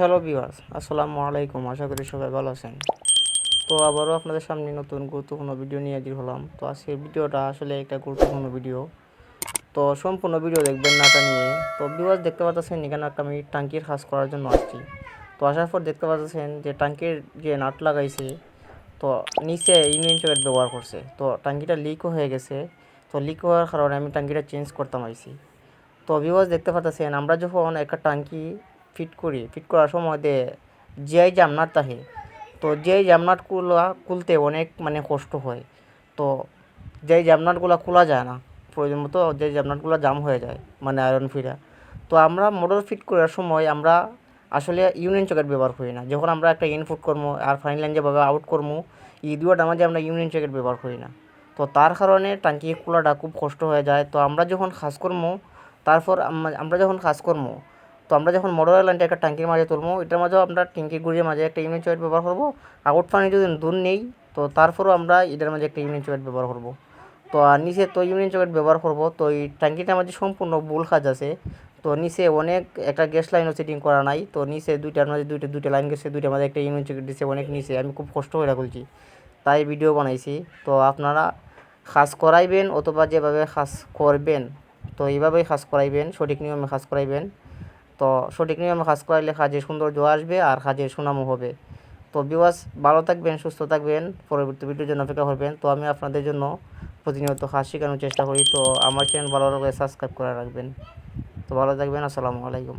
Hello viewers, আসসালামু আলাইকুম, আশা করি সবাই ভালো আছেন। তো আবারও আপনাদের সামনে নতুন গুরুত্বপূর্ণ ভিডিও নিয়ে হাজির হলাম। তো আজকের ভিডিওটা আসলে একটা গুরুত্বপূর্ণ ভিডিও। তো সম্পূর্ণ ভিডিও দেখবেন নাটা নিয়ে তো ভিউয়ার্স, দেখতে পাচ্ছেন এখানে একটা আমি টাঙ্কির কাজ করার জন্য আসছি। তো আসার পর দেখতে পাচ্ছেন যে টাঙ্কির যে নাট লাগাইছে, তো নিচে ইউনিয়ন চকেট ব্যবহার করছে। তো টাঙ্কিটা লিকও হয়ে গেছে। তো লিক হওয়ার কারণে আমি টাঙ্কিটা চেঞ্জ করতাম আইছি। তো ভিউয়ার্স, দেখতে পাচ্ছেন আমরা যখন একটা টাঙ্কি ফিট করি, ফিট করার সময় দে, যেই জামনাট থাকে তো যেই জামনাটগুলো খুলতে অনেক মানে কষ্ট হয়, তো যেই জামনাটগুলো খোলা যায় না, প্রয়োজন মতো যে জামনাটগুলো জাম হয়ে যায় মানে আয়রন ফিরা, তো আমরা মোটর ফিট করার সময় আমরা আসলে ইউনিয়ন চকেট ব্যবহার করি না, যখন আমরা একটা ইনপুট করব আর ফাইন লাইন যেভাবে আউট করব এই দুটোর মাঝে আমরা ইউনিয়ন চকেট ব্যবহার করি না, তো তার কারণে টাঙ্কি খোলাটা খুব কষ্ট হয়ে যায়, তো আমরা যখন কাজ করব তারপর আমরা যখন কাজ করব তো আমরা যখন মোটর লাইনটা একটা ট্যাঙ্কির মাঝে তুলবো, এটার মাঝেও আমরা ট্যাঙ্কি গুড়ির মাঝে একটা ইউনিয়ন চয়েট ব্যবহার করব। আউট পানি যদি দূর নেই, তো তারপরেও আমরা এটার মাঝে একটা ইউনিয়ন চয়েট ব্যবহার করব। তো আর নিচে তো ইউনিয়ন চয়েট ব্যবহার করব, তো এই ট্যাঙ্কিটার মাঝে সম্পূর্ণ বুল কাজ আছে। তো নিচে অনেক, একটা গ্যাস লাইনও সেটিং করা নাই, তো নিচে দুইটার মাঝে দুইটা দুইটা লাইন গেছে, দুইটার মাঝে একটা ইউনিয়ন চয়েট দিছে অনেক নিচে, আমি খুব কষ্ট করে বলছি তাই ভিডিও বানাইছি। তো আপনারা কাজ করাইবেন অথবা যেভাবে কাজ করবেন, তো এইভাবেই কাজ করাইবেন, সঠিক নিয়মে কাজ করাইবেন। তো সঠিক নিয়মে কাজ করাইলে কাজের সৌন্দর্য আসবে আর কাজের সুনামও হবে। তো বিওয়াস ভালো থাকবেন, সুস্থ থাকবেন। পরবর্তী ভিডিওর জন্য অপেক্ষা করবেন। তো আমি আপনাদের জন্য প্রতিনিয়ত কাজ শেখানোর চেষ্টা করি। তো আমার চ্যানেল ভালো লাগলে সাবস্ক্রাইব করে রাখবেন। তো ভালো থাকবেন, আসসালামু আলাইকুম।